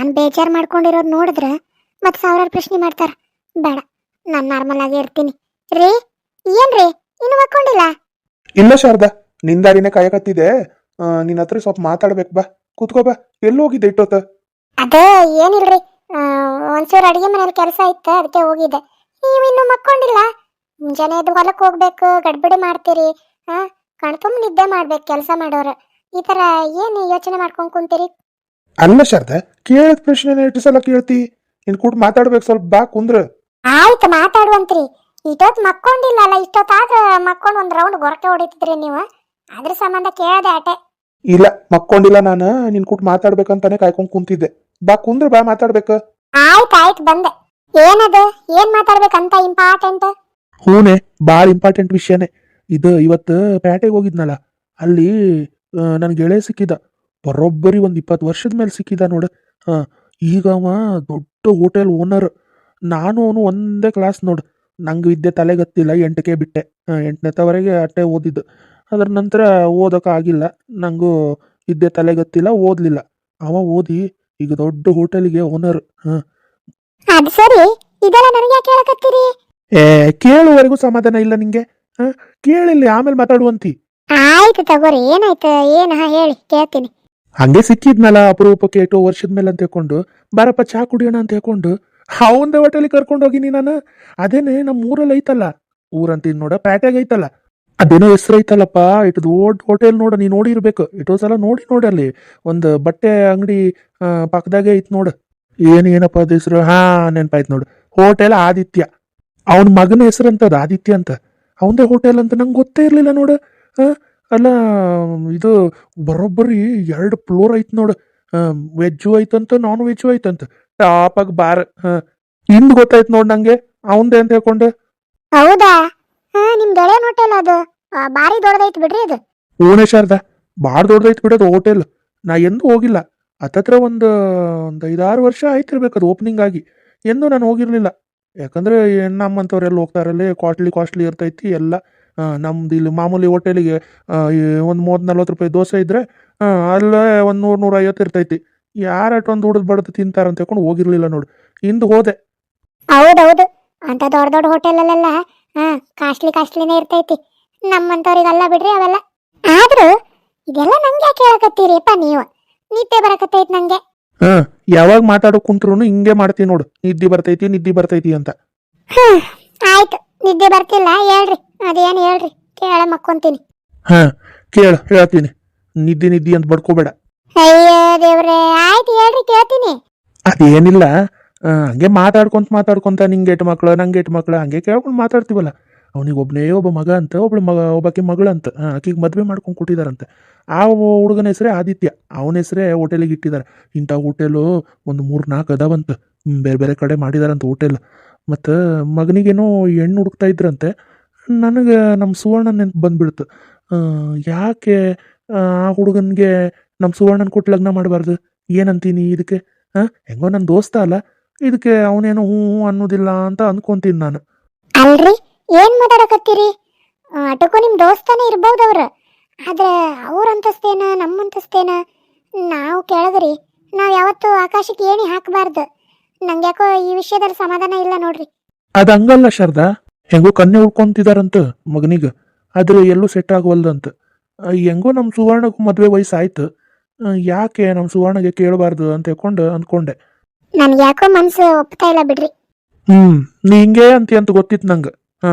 ನಾನು ಬೇಜಾರು ಮಾಡ್ಕೊಂಡಿರೋದು ನೋಡಿದ್ರೆ ಮತ್ತೆ ಸಾವಿರಾರು ಪ್ರಶ್ನೆ ಮಾಡ್ತಾರ. ಬೇಡ ನಾನು ನಾರ್ಮಲ್ ಆಗಿ ಇರ್ತೀನಿ. ರೀ ಏನ್ರಿ ಇನ್ನು ಮಕ್ಕೊಂಡಿಲ್ಲ? ಇಲ್ಲ ಶಾರದಾ ನಿನ್ ದಾರಿನೇ ಕಾಯಕತ್ತಿದೆ ನಿನ್ನ ನಿನ್ ಹತ್ರ ಸ್ವಲ್ಪ ಮಾತಾಡ್ಬೇಕು ಬಾ. ಕೂತ್ಕೋ ಬಾ. ಎಲ್ಲಿ ಹೋಗಿದ್ದೆ ಇಟ್ಟೋತ? ಅದೇ ಏನಿಲ್ರಿ ಆ, ಒಂಚೂರು ಅಡಿಗೆ ಮನೇಲಿ ಕೆಲಸ ಇತ್ತು ಅದಕ್ಕೆ ಹೋಗಿದ್ದೆ. ನೀವು ಇನ್ನು ಮಕ್ಕೊಂಡಿಲ್ಲ? ಮುಂಜಾನೆ ಎದ್ದು ಹೊಲಕ್ಕೆ ಹೋಗ್ಬೇಕು ಗಡ್ಬಿಡಿ ಮಾಡ್ತೀರಿ. ಹಾ ಕಣ್ತುಂಬ ನಿದ್ದೆ ಮಾಡ್ಬೇಕು ಕೆಲಸ ಮಾಡೋರು. ಈ ತರ ಏನು ಯೋಚನೆ ಮಾಡ್ಕೊಂಡ್ ಕುಂತೀರಿ? ಅಲ್ಲ ಶಾರದಾ ಕೇಳಿದ ಪ್ರಶ್ನೆ ಎಷ್ಟು ಸಲ ಕೇಳ್ತಿ. ನಿನ್ ಕೂಡ ಮಾತಾಡ್ಬೇಕು ಸ್ವಲ್ಪ ಬಾ ಕುಂದ್ರ. ಆಯ್ತು ಮಾತಾಡುವಂತ್ರಿ. ಇಷ್ಟೊತ್ ಮಕ್ಕೊಂಡಿಲ್ಲ ಅಲ್ಲ ಇಷ್ಟೊತ್ತಾದ್ರ ಮಕ್ಕೊಂಡು ಒಂದ್ ರೌಂಡ್ ಗೊರಕೆ ಹೊಡಿತಿದ್ರಿ ನೀವು. ಅದ್ರ ಸಂಬಂಧ ಕೇಳದೆ ಆಟೆ ಇಲ್ಲ ಮಕ್ಕೊಂಡಿಲ್ಲ ನಾನು. ನಿನ್ ಕೂಡ ಮಾತಾಡ್ಬೇಕಂತಾನೆ ಕಾಯ್ಕೊಂಡ್ ಕುಂತಿದ್ದೆ. ಬಾ ಕುಂದ್ರ ಬಾ ಮಾತಾಡ್ಬೇಕು. ಆಯ್ತು ಆಯ್ತು ಬಂದೆ. ಏನದು? ಏನ್ ಮಾತಾಡ್ಬೇಕಂತ ಇಂಪಾರ್ಟೆಂಟ್ ಹೂನೆ ಭಾಳ ಇಂಪಾರ್ಟೆಂಟ್ ವಿಷಯನೇ. ಇದು ಇವತ್ತು ಪೇಟೆಗೆ ಹೋಗಿದ್ನಲ್ಲ. ಅಲ್ಲಿ ನನ್ನ ಗೆಳೆಯ ಸಿಕ್ಕಿದ ಬರೋಬ್ಬರಿ ಒಂದು ಇಪ್ಪತ್ತು ವರ್ಷದ ಮೇಲೆ ಸಿಕ್ಕಿದ ನೋಡು. ಹಾಂ ಈಗ ಅವ ದೊಡ್ಡ ಹೋಟೆಲ್ ಓನರ್ ನಾನು ಅವನು ಒಂದೇ ಕ್ಲಾಸ್ ನೋಡು. ನಂಗೆ ವಿದ್ಯೆ ತಲೆಗತ್ತಿಲ್ಲ ಎಂಟಕ್ಕೆ ಬಿಟ್ಟೆ. ಎಂಟನೇತವರೆಗೆ ಅಟ್ಟೆ ಓದಿದ್ದು. ಅದರ ನಂತರ ಓದೋಕ್ಕಾಗಿಲ್ಲ ನನಗೂ ವಿದ್ಯೆ ತಲೆಗತ್ತಿಲ್ಲ ಓದಲಿಲ್ಲ. ಅವ ಓದಿ ಈಗ ದೊಡ್ಡ ಹೋಟೆಲ್ಗೆ ಓನರ್ ಹಾಂ. ಅದು ಸರಿ. ಇದೆಲ್ಲ ನನಗೆ ಯಾಕೆ ಹೇಳಕತ್ತೀರಿ? ಏ ಕೇಳುವವರೆಗೂ ಸಮಾಧಾನ ಇಲ್ಲ ನಿಂಗೆ. ಹಾಂ ಕೇಳಿಲ್ಲ ಆಮೇಲೆ ಮಾತಾಡುವಂತಿ. ಆಯ್ತು ತಗೋರಿ. ಏನಾಯ್ತು? ಏನ? ಹೇಳಿ ಕೇಳ್ತೀನಿ. ಹಂಗೆ ಸಿಕ್ಕಿದ್ನಲ್ಲ ಅಪರೂಪಕ್ಕೆ ಎಷ್ಟೋ ವರ್ಷದ ಮೇಲೆ ಅಂತ ಹೇಳ್ಕೊಂಡು, ಬಾರಪ್ಪ ಚಾ ಕುಡಿಯೋಣ ಅಂತ ಹೇಳ್ಕೊಂಡು ಅವಂದೇ ಹೋಟೆಲಿಗೆ ಕರ್ಕೊಂಡು ಹೋಗಿನಿ ನಾನು. ಅದೇನೆ ನಮ್ಮ ಊರಲ್ಲಿ ಐತಲ್ಲ ಊರಂತೀನಿ ನೋಡ, ಪ್ಯಾಟ್ಯಾಗ ಐತಲ್ಲ. ಅದೇನೋ ಹೆಸರು ಐತಲ್ಲಪ್ಪ ಇಟ್ಟು ದೊಡ್ಡ ಹೋಟೆಲ್ ನೋಡ, ನೀ ನೋಡಿರ್ಬೇಕು ಇಟೋ ಸಲ ನೋಡಿ ನೋಡಿ ಅಲ್ಲಿ, ಒಂದು ಬಟ್ಟೆ ಅಂಗಡಿ ಪಕ್ಕದಾಗೆ ಐತ್ ನೋಡು. ಏನು ಏನಪ್ಪ ಅದ ಹೆಸರು? ಹಾ, ನೆನಪಾಯ್ತು ನೋಡು. ಹೋಟೆಲ್ ಆದಿತ್ಯ. ಅವನ ಮಗನ ಹೆಸರು ಅಂತದ, ಆದಿತ್ಯ ಅಂತ. ಅವಂದೇ ಹೋಟೆಲ್ ಅಂತ ನಂಗೆ ಗೊತ್ತೇ ಇರಲಿಲ್ಲ ನೋಡು ಹಾ ಅಲ್ಲ ಇದು ಬರೋಬ್ಬರಿ ಎರಡು ಫ್ಲೋರ್ ಐತ್ ನೋಡು. ವೆಜ್ಜು ಐತಂತ ನಾನ್ ವೆಜ್ಜು ಐತಂತ. ಟಾಪಾಗಿ ಬಾರ್ ಹಿಂದ್ ಇಂದು ಗೊತ್ತಾಯ್ತು ನೋಡ್ ನಂಗೆ. ಅವಂದೆ ಅಂತ ಹೇಳ್ಕೊಂಡು. ಹೌದಾ? ಹಾ ನಿಮ್ ಗೆಳೆಯ ಹೋಟೆಲ್ ಅದು. ಬಾರಿ ದೊಡ್ಡದೈತ್ ಬಿಡ್ರಿ ಅದು ಓಣೆ ಶಾರದಾ? ದೊಡ್ಡದೈತಿ ಬಿಡೋದು ಹೋಟೆಲ್. ನಾ ಎಂದೂ ಹೋಗಿಲ್ಲ. ಹತ್ತತ್ರ ಒಂದು ಒಂದು ಐದಾರು ವರ್ಷ ಆಯ್ತಿರ್ಬೇಕು ಅದು ಓಪನಿಂಗ್ ಆಗಿ. ಎಂದೂ ನಾನು ಹೋಗಿರ್ಲಿಲ್ಲ. ಯಾಕಂದ್ರೆ ಏನ್ ನಮ್ಮಂಥವ್ರೆಲ್ಲ ಹೋಗ್ತಾರಲ್ಲೇ ಕಾಸ್ಟ್ಲಿ ಕಾಸ್ಟ್ಲಿ ಇರ್ತೈತಿ ಎಲ್ಲ. ನಮ್ದು ಇಲ್ಲಿ ಮಾಮೂಲಿ ಹೋಟೆಲಿಗೆ ಒಂದು ಮೂವತ್ತು ನಲ್ವತ್ತು ರೂಪಾಯಿ ದೋಸೆ ಇದ್ರೆ ಆ, ಅಲ್ಲೇ ಒಂದು ನೂರು ನೂರೈವತ್ತು ಇರ್ತೈತಿ. ಯಾರು ಅಷ್ಟೊಂದು ಹುಡುದ್ ಬಡದು ತಿಂತಾರಂತ ಹೇಳ್ಕೊಂಡು ಹೋಗಿರ್ಲಿಲ್ಲ ನೋಡು. ಇಂದು ಹೋದೆ. ಹೌದೌದು. ಅಂತ ದೊಡ್ಡ ದೊಡ್ಡ ಹೋಟೆಲಲ್ಲೆಲ್ಲ ಹಾಂ ಕಾಸ್ಟ್ಲಿ ಕಾಸ್ಟ್ಲಿನೇ ಇರ್ತೈತಿ. ನಮ್ಮಂಥವ್ರಿಗೆಲ್ಲ ಬಿಡ್ರಿ ಅವೆಲ್ಲ. ಆದ್ರೂ ಇದೆಲ್ಲ ನಂಗೆ ಯಾಕೆ ಹೇಳಕತ್ತೀರಿಪ್ಪ ನೀವು? ನಿದ್ದೆ ಬರಕತ್ತೈತಿ ನಂಗೆ. ಹಾ ಯಾವಾಗ ಮಾತಾಡೋ ಕುಂತ್ರು ಹಿಂಗೆ ಮಾಡ್ತೀನಿ ನೋಡು. ನಿದ್ದಿ ಬರ್ತೈತಿ ನಿದ್ದಿ ಬರ್ತೈತಿ ಅಂತ. ಆಯ್ತು. ನಿದ್ದೆ ಬರ್ತಿಲ್ಲ ಹೇಳ್ರಿ. ಅದೇನು ಹೇಳ್ರಿ? ಕೇಳ ಮಕ್ಕೊಂತೀನಿ ಹಾ ಕೇಳ ಹೇಳ್ತೀನಿ. ನಿದ್ದೆ ನಿದ್ದೆ ಅಂತ ಬಡ್ಕೋಬೇಡ. ಅಯ್ಯೋ ದೇವ್ರೆ ಆಯ್ತು ಹೇಳ್ರಿ ಕೇಳ್ತೀನಿ. ಅದೇನಿಲ್ಲ. ಆ, ಹಂಗೆ ಮಾತಾಡ್ಕೊಂತ ಮಾತಾಡ್ಕೊಂತ ನಿಂಗೆ ಎಟ್ ಮಕ್ಳು ನಂಗೆ ಎಟ್ ಮಕ್ಳು ಹಂಗೆ ಕೇಳ್ಕೊಂಡು ಮಾತಾಡ್ತೀವಲ್ಲ. ಅವನಿಗೆ ಒಬ್ಬನೇ ಒಬ್ಬ ಮಗ ಅಂತ ಒಬ್ಳು ಮಗ ಒಬ್ಬಾಕಿ ಮಗಳಂತ ಆಕಿಗೆ ಮದುವೆ ಮಾಡ್ಕೊಂಡು ಕೊಟ್ಟಿದಾರಂತೆ. ಆ ಹುಡುಗನ ಹೆಸರೇ ಆದಿತ್ಯ. ಅವನ ಹೆಸರೇ ಹೋಟೆಲಿಗೆ ಇಟ್ಟಿದ್ದಾರೆ ಇಂಥ ಹೋಟೆಲು ಒಂದು ಮೂರು ನಾಲ್ಕು ಅದಾವಂತ. ಹ್ಮ್, ಬೇರೆ ಬೇರೆ ಕಡೆ ಮಾಡಿದಾರಂತ ಹೋಟೆಲ್. ಮತ್ತು ಮಗನಿಗೇನೋ ಹೆಣ್ಣು ಹುಡುಕ್ತಾ ಇದ್ರಂತೆ, ನನಗೆ ನಮ್ಮ ಸುವರ್ಣ ನೆನ್ಪು ಬಂದ್ಬಿಡ್ತು. ಯಾಕೆ, ಆ ಹುಡುಗನಿಗೆ ನಮ್ಮ ಸುವರ್ಣನ ಕೊಟ್ಟು ಲಗ್ನ ಮಾಡಬಾರ್ದು? ಏನಂತೀನಿ ಇದಕ್ಕೆ? ಹಾಂ ಹೆಂಗೋ ನನ್ನ ದೋಸ್ತ ಅಲ್ಲ, ಇದಕ್ಕೆ ಅವನೇನೋ ಹ್ಞೂ ಅನ್ನೋದಿಲ್ಲ ಅಂತ ಅಂದ್ಕೊಂತೀನಿ ನಾನು. ಅಲ್ರಿ, ಏನ್ ಮಾತಾಡಕತ್ತೀರಿ? ಅಟಕೋ ನಿಮ್ ದೋಸ್ತಾನೆ ಇರ್ಬೋದು ಅವ್ರ. ಆದ್ರೆ ಅವ್ರ ಅಂತಸ್ತೇನ ನಮ್ಮ ಅಂತಸ್ತೇನ? ನಾವು ಕೇಳದ್ರಿ, ನಾವ್ ಯಾವತ್ತೂ ಆಕಾಶಕ್ಕೆ ಏಣಿ ಹಾಕಬಾರ್ದು. ನಂಗೆ ಯಾಕೋ ಈ ವಿಷಯದಲ್ಲಿ ಸಮಾಧಾನ ಇಲ್ಲ ನೋಡ್ರಿ. ಅದ ಹಂಗಲ್ಲ ಶಾರದಾ ಹೆಂಗೋ ಕನ್ನೆ ಉಳ್ಕೊಂತಿದಾರಂತ ಮಗನಿಗ ಆದ್ರೆ ಎಲ್ಲೂ ಸೆಟ್ ಆಗವಲ್ದಂತ. ಹೆಂಗೋ ನಮ್ಮ ಸುವರ್ಣಗೂ ಮದ್ವೆ ವಯಸ್ಸು ಆಯ್ತು ಯಾಕೆ ನಮ್ಮ ಸುವರ್ಣಗೆ ಕೇಳಬಾರ್ದು ಅಂತ ಹೇಳ್ಕೊಂಡು ಅನ್ಕೊಂಡೆ ನನ್ಗೆ ಯಾಕೋ ಮನ್ಸು ಒಪ್ತಾ ಇಲ್ಲ ಬಿಡ್ರಿ. ಹ್ಮ್ ನೀ ಹಿಂಗೆ ಅಂತ ಅಂತ ಗೊತ್ತಿತ್ತು ನಂಗೆ. ಹಾ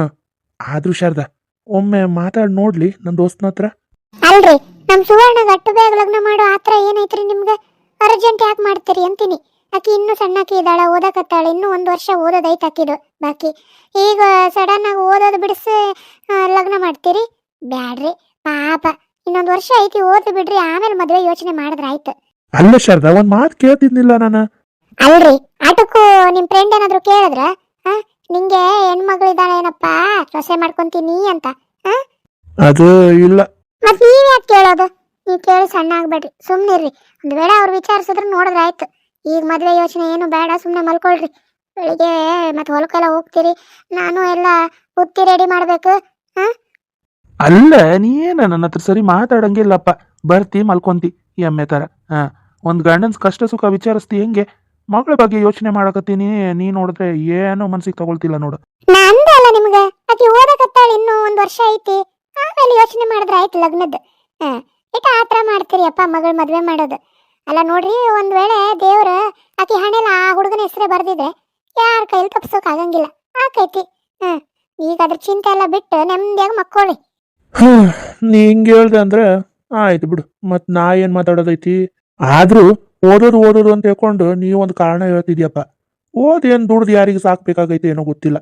ಆದ್ರೂ ಶಾರದಾ ಒಮ್ಮೆ ಮಾತಾಡ್ ನೋಡ್ಲಿ ನನ್ನ ದೋಸ್ತನ ಹತ್ರ. ಅಲ್ರಿ ನಮ್ ಸುವರ್ಣ ಗಟ್ಟು ಬೇಗ ಲಗ್ನ ಮಾಡೋ ಆತ್ರ ಏನೈತ್ರಿ ನಿಮ್ಗೆ? ಅರ್ಜೆಂಟ್ ಯಾಕೆ ಮಾಡ್ತೀರಿ ಅಂತೀನಿ. ಆಕಿ ಇನ್ನೂ ಸಣ್ಣಾಕಿ ಇದ್ದಾಳ ಓದಕತ್ತಾಳೆ. ಇನ್ನೂ ಒಂದು ವರ್ಷ ಓದೋದೈತೆ ಆಕಿದು. ಬಾಕಿ ಈಗ ಸಡನ್ ಆಗಿ ಓದೋದು ಬಿಡಿಸಿ ಲಗ್ನ ಮಾಡ್ತೀರಿ? ಬ್ಯಾಡ್ರಿ ಪಾಪ. ಇನ್ನೊಂದು ವರ್ಷ ಐತಿ ಓದಿ ಬಿಡ್ರಿ. ಆಮೇಲೆ ಮದುವೆ ಯೋಚನೆ ಮಾಡಿದ್ರೆ ಆಯ್ತು. ಅಲ್ಲ ಶಾರದಾ ಒಂದ್ ಮಾತು ಕೇಳ್ತಿದ್ನಿಲ್ಲ ನಾನು. ಅಲ್ರಿ ಆಟಕ್ಕೂ ನಿಮ್ ಫ್ರೆಂಡ್ ಏನಾದ್ರು ಕೇಳಿದ್ರ? ನಿಂಗೆ ಹೆಣ್ಮಗಳಿದ್ದಾಳೆ ಏನಪ್ಪಾ? ಸೊಸೆ ಮಾಡ್ಕೊಂತೀನಿ ಅಂತ. ಅದು ಇಲ್ಲ. ಮತ್ ನೀವ್ ಯಾಕೆ ಕೇಳೋದು? ನೀವ್ ಕೇಳಿ ಸಣ್ಣ ಆಗ್ಬೇಡ್ರಿ. ಸುಮ್ನಿರ್ರಿ. ಒಂದ್ ವೇಳೆ ಅವ್ರು ವಿಚಾರಿಸಿದ್ರು ನೋಡಿದ್ರೆ ಆಯ್ತು. ಈಗ ಮದ್ವೆ ಯೋಚನೆ ಏನು ಬೇಡ ಸುಮ್ಮನೆ ಮಲ್ಕೊಳ್ರಿ. ಬೆಳಿಗ್ಗೆ ಮತ್ತೆ ಹೊಲಕ್ಕೆಲ್ಲ ಹೋಗ್ತೀರಿ ನಾನು ಎಲ್ಲ ಬುತ್ತಿ ರೆಡಿ ಮಾಡ್ಬೇಕು ಅಲ್ಲ ನೀನ ನನ್ನ ಹತ್ರ ಸರಿ ಮಾತಾಡಂಗಿಲ್ಲಪ್ಪ. ಬರ್ತಿ ಮಲ್ಕೊಂತಿ ಎಮ್ಮೆ ತರ ಹಾ? ಒಂದು ಗಂಡನ ಕಷ್ಟ ಸುಖ ವಿಚಾರಿಸ್ತಿ ಹೆಂಗೆ? ಮಗಳ ಬಗ್ಗೆ ಯೋಚನೆ ಮಾಡಕತ್ತೀನಿ ನೀ ನೋಡಿದ್ರೆ ಏನು ಮನ್ಸಿಗೆ ತಗೊಳ್ತಿಲ್ಲ ನೋಡು. ಅಲ್ಲ ನಿಮ್ಗೆ ಆಕಿ ಓದಕತ್ತಾಳ ಇನ್ನೂ ಒಂದ್ ವರ್ಷ ಐತಿ ಆಮೇಲೆ ಯೋಚನೆ ಮಾಡಿದ್ರೆ ಆಯ್ತು ಲಗ್ನದ ಆ ಇಟ ಆತರ ಮಾಡ್ತೀರಿ ಅಪ್ಪ ಮಗಳ ಮದ್ವೆ ಮಾಡೋದು. ಅಲ್ಲ ನೋಡ್ರಿ ಒಂದ್ ವೇಳೆ ದೇವ್ರ ಆಕಿ ಹಣೆಲ್ಲ ಆ ಹುಡುಗನ ಹೆಸರೇ ಬರ್ದಿದ್ರೆ ಯಾರ ಕೈಲಿ ತಪ್ಸೋಕ್ ಆಗಂಗಿಲ್ಲ. ಆಕೈತಿ. ಹ್ಮ್ ಈಗ ಅದ್ರ ಚಿಂತೆ ಎಲ್ಲ ಬಿಟ್ಟು ನೆಮ್ಮದಿಯಾಗಿ ಮಕ್ಕೊಳ್ಳಿ ನೀ ಹಿಂಗೆ ಹೇಳ್ದೆ ಅಂದ್ರೆ ಆಯ್ತು ಬಿಡು. ಮತ್ ನಾ ಏನ್ ಮಾತಾಡೋದೈತಿ? ಆದ್ರೂ ಓದೋದು ಓದೋದು ಅಂತ ಹೇಳ್ಕೊಂಡು ನೀ ಒಂದು ಕಾರಣ ಹೇಳ್ತಿದ್ಯಪ್ಪ. ಓದೇನ್ ಏನ್ ದುಡ್ದು ಯಾರಿಗೆ ಸಾಕ್ಬೇಕಾಗೈತಿ ಏನೋ ಗೊತ್ತಿಲ್ಲ.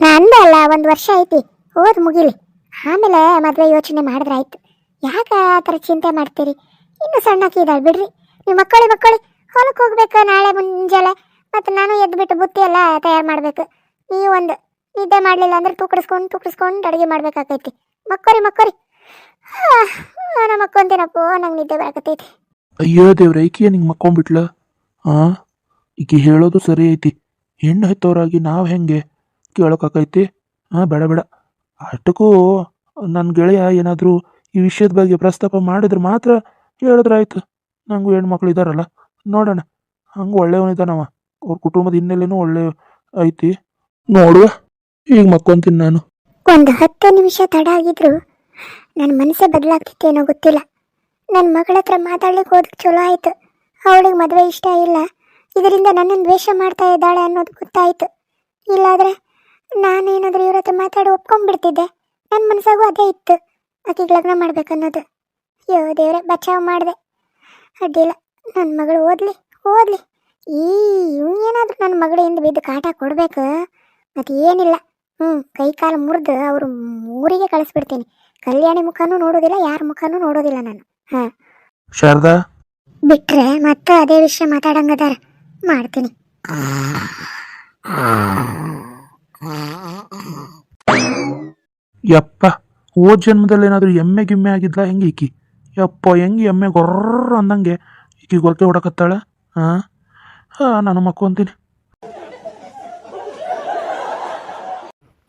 ನಾ ಅಂದೆ ಅಲ್ಲ ಒಂದ್ ವರ್ಷ ಐತಿ. ಓದ್ ಮುಗಿಲಿ. ಆಮೇಲೆ ಮದ್ವೆ ಯೋಚನೆ ಮಾಡಿದ್ರೆ ಆಯ್ತು. ಯಾಕ ಆ ಥರ ಚಿಂತೆ ಮಾಡ್ತೀರಿ? ಇನ್ನು ಸಣ್ಣಕ್ಕಿ ಇದ್ದಾಳೆ ಬಿಡ್ರಿ. ನೀವು ಮಕ್ಕಳಿ ಮಕ್ಕಳಿ ಹೊಲಕ್ಕೆ ಹೋಗ್ಬೇಕು ನಾಳೆ ಮುಂಜಾನೆ. ಮತ್ತು ನಾನು ಎದ್ದು ಬಿಟ್ಟು ಬುತ್ತಿ ಎಲ್ಲ ತಯಾರು ಮಾಡಬೇಕು. ನೀವು ಒಂದು ನಿದ್ದೆ ಮಾಡಲಿಲ್ಲ ಅಂದ್ರೆ ತೂಕಡಿಸ್ಕೊಂಡು ತೂಕಡಿಸ್ಕೊಂಡು ಅಡುಗೆ ಮಾಡ್ಬೇಕಾಕೈತಿ. ಮಕ್ಕರಿ ಮಕ್ಕರಿ. ನಾನು ಮಕ್ಕೊಂತೀನಪ್ಪ, ನಂಗೆ ನಿದ್ದೆ ಬರಕತ್ತೈತಿ. ಅಯ್ಯೋ ದೇವ್ರ, ಈಕೆ ನಿಂಗೆ ಮಕ್ಕೊಂಬಿಟ್ಲ ಆ? ಈಕೆ ಹೇಳೋದು ಸರಿ ಐತಿ. ಹೆಣ್ಣು ಹೆತ್ತವರಾಗಿ ನಾವು ಹೆಂಗೆ ಕೇಳೋಕಾಕೈತಿ? ಹಾಂ ಬೇಡ ಬೇಡ. ಅಷ್ಟಕ್ಕೂ ನನ್ನ ಗೆಳೆಯ ಏನಾದರೂ ಈ ವಿಷಯದ ಬಗ್ಗೆ ಪ್ರಸ್ತಾಪ ಮಾಡಿದ್ರೆ ಮಾತ್ರ ಹೇಳಿದ್ರಾಯ್ತು ನನಗೂ ಹೆಣ್ಮಕ್ಳು ಇದ್ದಾರಲ್ಲ ನೋಡೋಣ. ಹಂಗೆ ಒಳ್ಳೆಯವನಿದ್ದಾನವ ಅವ್ರ ಕುಟುಂಬದ ಹಿನ್ನೆಲೆನೂ ಒಳ್ಳೆ ಐತಿ. ನೋಡುವ. ಈಗ ಮಕ್ಕೊಂತೀನಿ ನಾನು. ಒಂದು ಹತ್ತು ನಿಮಿಷ ತಡ ಆಗಿದ್ರು ನನ್ನ ಮನಸ್ಸೇ ಬದಲಾಗ್ತಿತ್ತೇನೋ ಗೊತ್ತಿಲ್ಲ. ನನ್ನ ಮಗಳ ಹತ್ರ ಮಾತಾಡ್ಲಿಕ್ಕೆ ಹೋದಕ್ಕೆ ಚಲೋ ಆಯ್ತು. ಅವಳಿಗೆ ಮದುವೆ ಇಷ್ಟ ಇಲ್ಲ. ಇದರಿಂದ ನನ್ನನ್ನು ದ್ವೇಷ ಮಾಡ್ತಾ ಇದ್ದಾಳೆ ಅನ್ನೋದು ಗೊತ್ತಾಯ್ತು. ಇಲ್ಲಾದ್ರೆ ನಾನೇನಾದ್ರೂ ಇವ್ರ ಹತ್ರ ಮಾತಾಡಿ ಒಪ್ಕೊಂಡ್ಬಿಡ್ತಿದ್ದೆ. ನನ್ನ ಮನಸ್ಸಾಗೂ ಅದೇ ಇತ್ತು. ಆಕೆಗೆ ಲಗ್ನ ಮಾಡ್ಬೇಕನ್ನೋದು. ಅಯ್ಯೋ ದೇವ್ರೆ ಬಚಾವ್ ಮಾಡಿದೆ. ಅಡ್ಡಿಲ್ಲ ನನ್ನ ಮಗಳು ಓದ್ಲಿ ಓದ್ಲಿ. ಈ ಏನಾದರೂ ನನ್ನ ಮಗಳಿಂದ ಬಿದ್ದು ಕಾಟ ಕೊಡಬೇಕು? ಮತ್ತು ಏನಿಲ್ಲ ಹ್ಞೂ ಕೈ ಕಾಲು ಮುರಿದು ಅವರು ಊರಿಗೆ ಕಳಿಸ್ಬಿಡ್ತೀನಿ. ಕಲ್ಯಾಣಿ ಮುಖನೂ ನೋಡೋದಿಲ್ಲ ಯಾರ ಮುಖನೂ ನೋಡೋದಿಲ್ಲ ನಾನು. ಹಾಂ. ಶಾರದಾ? ಬಿಟ್ರೆ ಮತ್ತೆ ಅದೇ ವಿಷಯ ಮಾತಾಡಂಗದಾರ. ಮಾಡ್ತೀನಿ. ಯಪ್ಪ ಓ ಜನ್ಮದಲ್ಲಿ ಏನಾದರೂ ಎಮ್ಮೆ ಗಿಮ್ಮೆ ಆಗಿದ್ಲಾ ಹೆಂಗೆ ಈಕಿ ಯಪ್ಪ ಹೆಂಗೆ ಎಮ್ಮೆ ಗೊರ್ರ ಅಂದಂಗೆ. ಈಗ ಗೊರಕೆ ಹೊಡಕತ್ತಾಳೆ? ಹಾಂ ಹಾಂ ನಾನು ಮಕ್ಕೊಂತೀನಿ.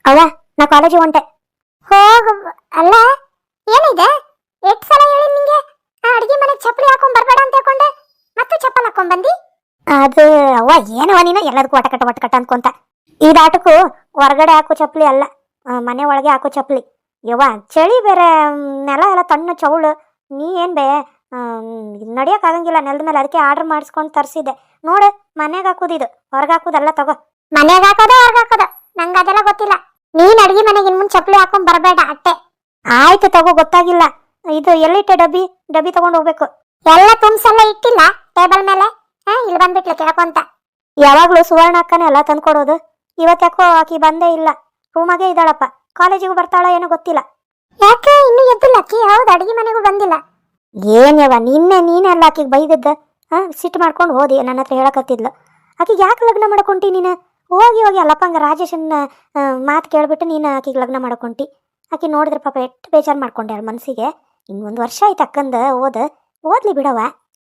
ಅವ ನಾ ಕಾಲೇಜಿಗೆ ಹೊಂಟೆ. ಹೋಗ ಅಲ್ಲ ಏನಿದೆ? ಎಷ್ಟು ಸಲ ಹೇಳಿ ನಿಂಗೆ? ಆ ಅಡಿಗೆ ಮನೆಗೆ ಚಪ್ಪಲಿ ಹಾಕೊಂಡ್ ಬರಬೇಡ ಅಂತ ಹೇಳ್ಕೊಂಡೆ. ಮತ್ತೆ ಚಪ್ಪಲ್ ಹಾಕೊಂಡ್ ಬಂದಿ? ಅದು ಅವ್ವ ಏನವ ನೀನು? ಎಲ್ಲದಕ್ಕೂ ಒಟಕಟ ಒಟಕಟ ಅನ್ಕೊಂತ. ಈ ದಾಟಕ್ಕೂ ಹೊರಗಡೆ ಹಾಕೋ ಚಪ್ಪಲಿ ಅಲ್ಲ. ಆ, ಮನೆ ಒಳಗೆ ಹಾಕೋ ಚಪ್ಪಲಿ. ಯವ್ವ ಚಳಿ ಬೇರೆ ನೆಲ ಎಲ್ಲ ತಣ್ಣು ಚೌಳು. ನೀ ಏನು ಬೇ ನಡಿಯೋಕ್ಕಾಗಂಗಿಲ್ಲ ಆಗಂಗಿಲ್ಲ ನೆಲದ ಮೇಲೆ ಅದಕ್ಕೆ ಆರ್ಡರ್ ಮಾಡಿಸ್ಕೊಂಡು ತರಿಸಿದ್ದೆ. ನೋಡು ಮನೆಗೆ ಹಾಕೋದು ಇದು ಹೊರಗೆ ಹಾಕೋದಲ್ಲ ತಗೋ. ಮನೆಗೆ ಹಾಕೋದು ಹೊರಗೆ ಹಾಕೋದು ನಂಗೆ ಅದೆಲ್ಲ ಗೊತ್ತಿಲ್ಲ. ನೀನು ಅಡುಗೆ ಮನೆಗೆ ಇನ್ ಮುಂದೆ ಚಪ್ಪಲಿ ಹಾಕೊಂಡು ಬರಬೇಡ ಅಟ್ಟೆ. ಆಯ್ತು ತಗೋ ಗೊತ್ತಾಗಿಲ್ಲ. ಇದು ಎಲ್ಲಿಟ್ಟೆ ಡಬ್ಬಿ ಡಬ್ಬಿ ತೊಗೊಂಡು ಹೋಗ್ಬೇಕು. ಎಲ್ಲ ತುಂಬಿಸೆಲ್ಲ ಇಟ್ಟಿಲ್ಲ ಟೇಬಲ್ ಮೇಲೆ? ಹಾಂ ಇಲ್ಲಿ ಬಂದ್ಬಿಟ್ಲೆ ಕೇಳ್ಕೊಂತ. ಯಾವಾಗಲೂ ಸುವರ್ಣ ಅಕ್ಕನೇ ಎಲ್ಲ ತಂದ್ಕೊಡೋದು. ಇವತ್ತು ಯಾಕೋ ಆಕಿ ಬಂದೇ ಇಲ್ಲ. ರೂಮಾಗೆ ಇದ್ದಾಳಪ್ಪ. ಕಾಲೇಜಿಗೂ ಬರ್ತಾಳೋ ಏನೋ ಗೊತ್ತಿಲ್ಲ. ಯಾಕೆ ಇನ್ನೂ ಎದ್ದಿಲ್ಲ? ಅಕ್ಕಿ ಹೌದು, ಅಡಿಗೆ ಮನೆಗೂ ಬಂದಿಲ್ಲ. ಏನ್ಯವ ನಿನ್ನೆ ನೀನೆಲ್ಲ ಆಕಿಗೆ ಬೈದದ್ದ? ಹಾಂ, ಸಿಟ್ಟು ಮಾಡ್ಕೊಂಡು ಹೋದಿ ನನ್ನ ಹತ್ರ ಹೇಳಕತ್ತಿದ್ಲು. ಆಕಿಗೆ ಯಾಕೆ ಲಗ್ನ ಮಾಡ್ಕೊಂಟಿ ನೀನು? ಹೋಗಿ ಹೋಗಿ, ಅಲ್ಲಪ್ಪಂಗ ರಾಜೇಶನ ಮಾತು ಕೇಳಿಬಿಟ್ಟು ನೀನು ಆಕಿಗೆ ಲಗ್ನ ಮಾಡ್ಕೊಂಟಿ. ಆಕಿ ನೋಡಿದ್ರೆ ಪಾಪ ಎಷ್ಟು ಬೇಜಾರು ಮಾಡ್ಕೊಂಡೆ ಅವ್ರ ಮನಸ್ಸಿಗೆ ಇನ್ನೊಂದು ವರ್ಷ ಆಯ್ತು ಅಕ್ಕಂದ, ಓದ. ಓದ್ಲಿ ಬಿಡವ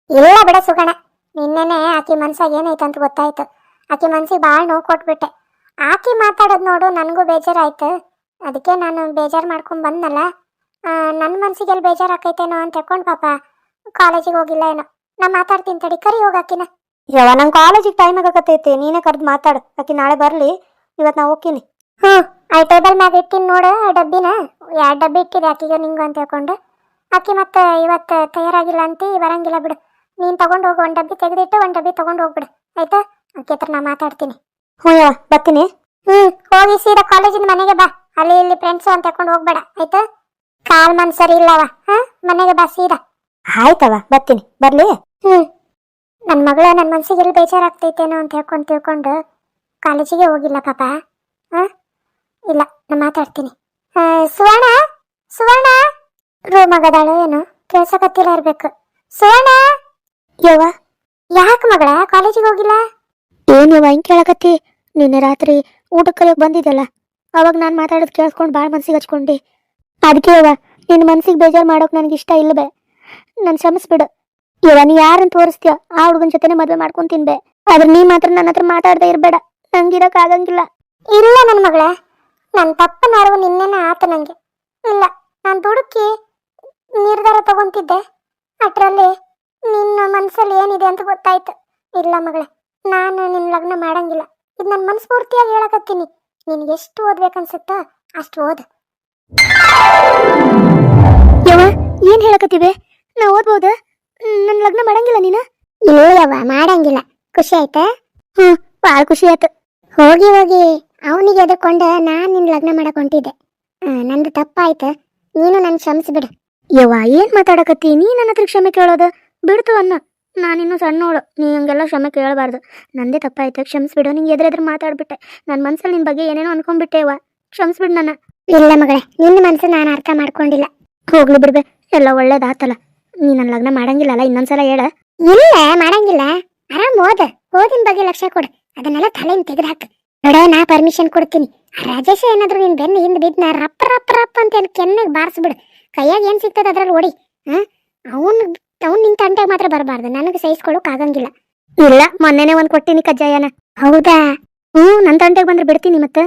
ಇಲ್ಲ ಬಿಡ ಸುಗಣ. ನಿನ್ನೆನೆ ಆಕಿ ಮನ್ಸಾಗ ಏನಾಯ್ತು ಅಂತ ಗೊತ್ತಾಯ್ತು. ಆಕಿ ಮನ್ಸಿಗೆ ಭಾಳ ನೋವು ಕೊಟ್ಬಿಟ್ಟೆ. ಆಕಿ ಮಾತಾಡೋದು ನೋಡು, ನನಗೂ ಬೇಜಾರಾಯ್ತು ಅದಕ್ಕೆ ನಾನು ಬೇಜಾರು ಮಾಡ್ಕೊಂಡು ಬಂದನಲ್ಲ ನನ್ನ ಮನ್ಸಿಗೆ ಎಲ್ಲಿ ಬೇಜಾರು ಆಕೈತೇನೋ ಅಂತ ಹೇಳ್ಕೊಂಡು ಪಾಪ ಕಾಲೇಜಿಗೆ ಹೋಗಿಲ್ಲ ಏನೋ. ನಾ ಮಾತಾಡ್ತೀನಿ ತಡಿ ಕರಿ ಹೋಗಾಕಿನ ಯವ ನಂಗೆ ಕಾಲೇಜಿಗೆ ಟೈಮ್ ಆಗಕತ್ತೈತಿ ನೀನೇ ಕರೆದು ಮಾತಾಡು. ಆಕಿ ನಾಳೆ ಬರಲಿ ಇವತ್ತು ನಾ ಹೋಗ್ತೀನಿ. ಹ್ಞೂ ಆ ಟೇಬಲ್ ಮ್ಯಾಗ ಇಟ್ಟಿನಿ ನೋಡು ಆ ಡಬ್ಬಿನ. ಎರಡು ಡಬ್ಬಿ ಇಟ್ಟಿದೆ ಆಕಿಗೆ ನಿಂಗು ಅಂತ ಹೇಳ್ಕೊಂಡು ಆಕಿ ಮತ್ತೆ ಇವತ್ತು ತಯಾರಾಗಿಲ್ಲ ಅಂತ ಬರಂಗಿಲ್ಲ ಬಿಡು. ನೀನು ತೊಗೊಂಡು ಹೋಗು ಒಂದು ಡಬ್ಬಿ ತೆಗೆದಿಟ್ಟು ಒಂದು ಡಬ್ಬಿ ತೊಗೊಂಡು ಹೋಗ್ಬಿಡು. ಆಯ್ತಾ? ಆಕೆ ಹತ್ರ ನಾ ಮಾತಾಡ್ತೀನಿ. ಹ್ಞೂ ಬರ್ತೀನಿ. ಹ್ಞೂ ಹೋಗಿ ಸೀದಾ ಕಾಲೇಜಿನ ಮನೆಗೆ ಬಾ. ಅಲ್ಲಿ ಇಲ್ಲಿ ಫ್ರೆಂಡ್ಸ್ ಅಂತ ಹೇಳ್ಕೊಂಡು ಹೋಗ್ಬೇಡ ಆಯ್ತಾ? ಕಾಲ್ ಮನ್ ಸರಿ ಇಲ್ಲವ? ಹಾಂ? ಮನೆಗೆ ಬಾ ಸೀದಾ. ಆಯ್ತವ ಬರ್ತೀನಿ. ಬರ್ಲಿ? ಹ್ಞೂ ನನ್ನ ಮಗಳ ನನ್ನ ಮನ್ಸಿಗೆ ಎಲ್ಲಿ ಬೇಜಾರಾಗ್ತೈತೇನೋ ಅಂತ ಹೇಳ್ಕೊಂಡು ತಿಳ್ಕೊಂಡು ಕಾಲೇಜಿಗೆ ಹೋಗಿಲ್ಲ ಪಾಪ. ಹಾಂ? ಇಲ್ಲ ನಾನು ಮಾತಾಡ್ತೀನಿ. ಸುವರ್ಣ? ಸುವರ್ಣ? ರೂಮ್ ಆಗದಾಳು ಏನು? ಕೇಳ್ಸಕತ್ತಿಲ್ಲ ಇರ್ಬೇಕು. ಸುವರ್ಣ? ಯವ್ವ? ಯಾಕೆ ಮಗಳ? ಕಾಲೇಜಿಗೆ ಹೋಗಿಲ್ಲ? ಏನು ಯವ್ವ ಹಿಂಗೆ ಕೇಳಕತ್ತಿ? ನಿನ್ನೆ ರಾತ್ರಿ ಊಟಕ್ಕೆ ಕರೆಯೋಕೆ ಬಂದಿದ್ದಲ್ಲ. ಅವಾಗ ನಾನು ಮಾತಾಡೋದು ಕೇಳಿಸ್ಕೊಂಡು ಭಾಳ ಮನ್ಸಿಗೆ ಹಚ್ಕೊಂಡೆ. ಅದಕ್ಕೆ ಅವ ನಿನ್ನ ಮನ್ಸಿಗೆ ಬೇಜಾರು ಮಾಡೋಕೆ ನನಗೆ ಇಷ್ಟ ಇಲ್ಲ ಬೇ. ನಾನು ಬಿಡು. ಯವ್ವ, ನೀ ಯಾರನ್ನ ತೋರಿಸ್ತೀಯ, ಆ ಹುಡುಗನ ಜೊತೆನೆ ಮದುವೆ ಮಾಡ್ಕೊಂಡು ತಿನ್ಬೆ. ಆದ್ರೆ ನೀ ಮಾತ್ರ ನನ್ನ ಹತ್ರ ಮಾತಾಡದೆ ಇರಬೇಡ. ನಂಗಿರಕ್ ಆಗಂಗಿಲ್ಲ. ಇಲ್ಲ ನನ್ನ ಮಗಳ. ನನ್ನ ತಪ್ಪನ ಮಾಡುವ ನಿನ್ನೆನ ಆತ ನಂಗೆ. ಇಲ್ಲ, ನಾನು ದುಡುಕಿ ನಿರ್ಧಾರ ತಗೊಂತಿದ್ದೆ. ಅಟ್ರಲ್ಲಿ ನಿನ್ನ ಮನಸ್ಸಲ್ಲಿ ಏನಿದೆ ಅಂತ ಗೊತ್ತಾಯ್ತು. ಇಲ್ಲ ಮಗಳೇ, ನಾನು ನಿನ್ನ ಲಗ್ನ ಮಾಡಂಗಿಲ್ಲ. ಇದು ನನ್ನ ಮನಸ್ಫೂರ್ತಿಯಾಗಿ ಹೇಳಕತ್ತೀನಿ. ನಿನ್ಗೆ ಎಷ್ಟು ಓದ್ಬೇಕನ್ಸುತ್ತೋ ಅಷ್ಟು ಓದು. ಯವ್ವ ಏನ್ ಹೇಳಕತ್ತಿವೆ? ನಾ ಓದ್ಬೋದ. ನನ್ ಲಗ್ನ ಮಾಡಂಗಿಲ್ಲ ನೀನ? ಇಲ್ಲವ್ವ ಮಾಡಂಗಿಲ್ಲ. ಖುಷಿ ಆಯ್ತಾ? ಹ್ಮ್ ಬಾಳ ಖುಷಿ ಆಯ್ತು. ಹೋಗಿ ಹೋಗಿ. ಅವನಿಗೆ ಎದುರ್ಕೊಂಡ ನಾನ್ ನಿನ್ ಲಗ್ನ ಮಾಡಕ್ ಹೊಂಟಿದ್ದೆ. ನಂದು ತಪ್ಪಾಯ್ತ. ನೀನು ನನ್ ಕ್ಷಮಿಸ್ಬಿಡು. ಯವ್ವ ಏನ್ ಮಾತಾಡಕತ್ತಿ? ನೀ ನನ್ನ ಹತ್ರ ಕ್ಷಮೆ ಕೇಳೋದು? ಬಿಡ್ತು ಅನ್ನ. ನಾನಿನ್ನು ಸಣ್ಣೋಳು ನೀ ಹಂಗೆಲ್ಲ ಕ್ಷಮೆ ಕೇಳಬಾರ್ದು. ನಂದೇ ತಪ್ಪಾಯ್ತು. ಕ್ಷಮಿಸ್ಬಿಡು. ನಿಂಗೆ ಎದುರೆದ್ರೆ ಮಾತಾಡ್ಬಿಟ್ಟೆ. ನನ್ನ ಮನಸ್ಸಲ್ಲಿ ನಿನ್ ಬಗ್ಗೆ ಏನೇನೋ ಅನ್ಕೊಂಡ್ಬಿಟ್ಟೆವ ಕ್ಷಮಿಸ್ಬಿಡು ನನ್ನ. ಇಲ್ಲ ಮಗಳೇ ನಿನ್ನ ಮನಸ್ಸು ನಾನು ಅರ್ಥ ಮಾಡ್ಕೊಂಡಿಲ್ಲ. ಹೋಗ್ಲಿ ಬಿಡ್ಬೆ. ಎಲ್ಲ ಒಳ್ಳೇದಾತಲ್ಲ. ನೀ ನನ್ನ ಲಗ್ನ ಮಾಡಂಗಿಲ್ಲಲ್ಲ? ಇನ್ನೊಂದ್ಸಲ ಹೇಳ. ಇಲ್ಲ ಮಾಡಂಗಿಲ್ಲ. ಆರಾಮ್ ಓದ. ಓದಿನ ಬಗ್ಗೆ ಲಕ್ಷ್ಯ ಕೊಡು. ಅದನ್ನೆಲ್ಲ ತಲೆಯಿಂದ ತೆಗೆದಾಕ ನೋಡ ನಾ ಪರ್ಮಿಷನ್ ಕೊಡ್ತೀನಿ. ರಾಜೇಶ ಏನಾದ್ರು ನಿನ್ ಬೆನ್ನ ಹಿಂದ್ ಬಿದ್ನ ರಪ್ಪ ರಪ್ಪ ರಪ್ಪ ಅಂತ ಏನ್ ಕೆನ್ನೆಗ್ ಬಾರಿಸ್ಬಿಡು. ಕೈಯಾಗ ಏನ್ ಸಿಗ್ತದ ಅದ್ರಲ್ಲಿ ಓಡಿ. ಹಾ? ಅವನ್ ಅವ್ನ್ ನಿನ್ ತಂಟೆಗೆ ಮಾತ್ರ ಬರಬಾರ್ದು. ನನಗೆ ಸಹಿಸ್ಕೊಳಕ್ ಆಗಂಗಿಲ್ಲ. ಇಲ್ಲ ಮೊನ್ನೆನೆ ಒಂದ್ ಕೊಟ್ಟಿನಿ ಕಜ್ಜಾಯನ. ಹೌದಾ? ಹ್ಞೂ ನನ್ ತಂಟೆಗೆ ಬಂದ್ರೆ ಬಿಡ್ತೀನಿ ಮತ್ತೆ.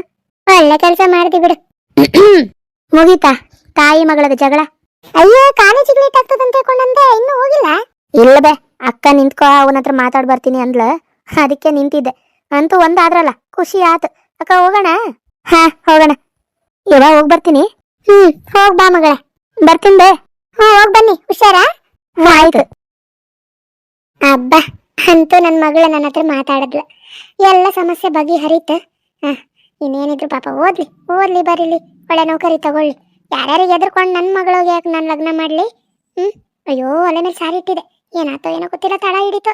ಒಳ್ಳೆ ಕೆಲಸ ಮಾಡ್ದಿ ಬಿಡು. ಮುಗೀತಾ ತಾಯಿ ಮಗಳದ ಜಗಳ. ಅಯ್ಯೋ ಕಾಲೇಜಿಗೆ ಲೇಟ್ ಆಗ್ತದಂತ ಹೇಳ್ಕೊಂಡಂದೆ ಇನ್ನೂ ಹೋಗಿಲ್ಲ? ಇಲ್ಲ ಬೇ ಅಕ್ಕ ನಿಂತ್ಕೋ ಅವನ ಹತ್ರ ಮಾತಾಡ್ ಬರ್ತೀನಿ ಅಂದ್ಲ. ಅದಕ್ಕೆ ನಿಂತಿದ್ದೆ. ಅಂತೂ ಒಂದಾದ್ರಲ್ಲ ಖುಷಿ ಆತು. ಅಕ್ಕ ಹೋಗೋಣ? ಹಾ ಹೋಗೋಣ. ಇವಾಗ ಹೋಗ್ಬರ್ತೀನಿ ಹ್ಮ್ ಹೋಗ್ ಬಾ ಮಗಳೇ. ಬರ್ತೀನಿ ಬೇ. ಹ್ಞೂ ಹೋಗ್ ಬನ್ನಿ. ಹುಷಾರಾ? ಆಯ್ತು ಅಬ್ಬ, ಅಂತೂ ನನ್ನ ಮಗಳ ನನ್ನ ಹತ್ರ ಮಾತಾಡಿದ್ಲ. ಎಲ್ಲ ಸಮಸ್ಯೆ ಬಗೆಹರಿತ. ಹ, ಇನ್ನೇನಿದ್ರು ಪಾಪ ಓದ್ಲಿ ಓದ್ಲಿ ಬರೀಲಿ, ಒಳ್ಳೆ ನೌಕರಿ ತಗೊಳ್ಳಿ. ಯಾರ್ಯಾರಿಗೆ ಎದ್ರಕೊಂಡು ನನ್ನ ಮಗಳಿಗೆ ಯಾಕೆ ನನ್ನ ಲಗ್ನ ಮಾಡ್ಲಿ? ಹ್ಞೂ ಅಯ್ಯೋ, ಒಲೆ ಮೇಲೆ ಸಾರಿ ಇಟ್ಟಿದೆ ಏನಾತೋ ಏನೋ ಗೊತ್ತಿಲ್ಲ ತಡ ಹಿಡಿತು.